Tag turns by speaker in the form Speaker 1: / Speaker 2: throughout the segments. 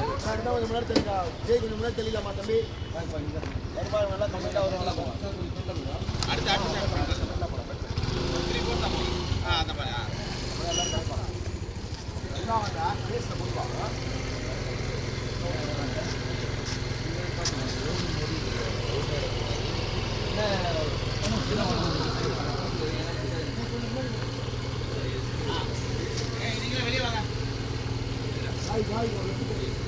Speaker 1: அடுத்த கொஞ்சம் முன்னாடி தெளிக்கா ஜெய் கொஞ்சம் முன்னாடி தெளிக்கலாமா தம்பி வருவாங்க நல்லா கம்மியாக வருவாங்களா
Speaker 2: அடுத்து அடுத்து த்ரீ ஃபோர் தான் போகும் ஆ அந்த மாதிரி ஆ வெளியே வாங்க.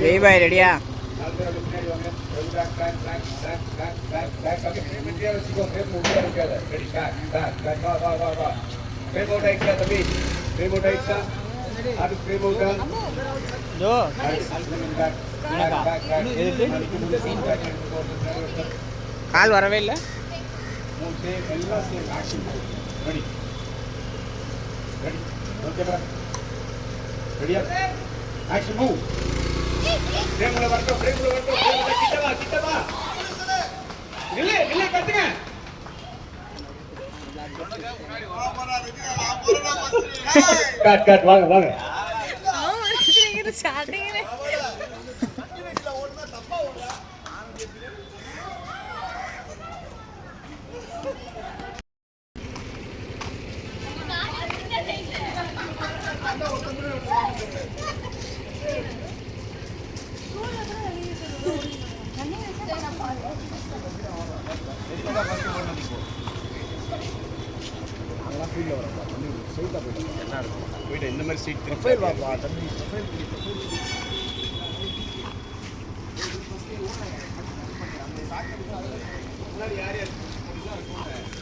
Speaker 3: வெய் பாய் ரெடியா? கால் வரவே இல்லை.
Speaker 1: ரெடியா ஆக்ஷன் மூவ் பிரேமுல வரட்டும் பிரேமுல வரட்டும். பிரேமுல கிட்ட வா கிட்ட வா நில்லு நில்லு கத்துங்க. கட் கட் வாங்க வாங்க.
Speaker 4: ஸ்டார்டிங்ல
Speaker 2: போயிட்டு இந்த மாதிரி சீட்
Speaker 1: ப்ரொஃபைல் வாப்பா ப்ரொஃபைல் முன்னாடி யார் யார்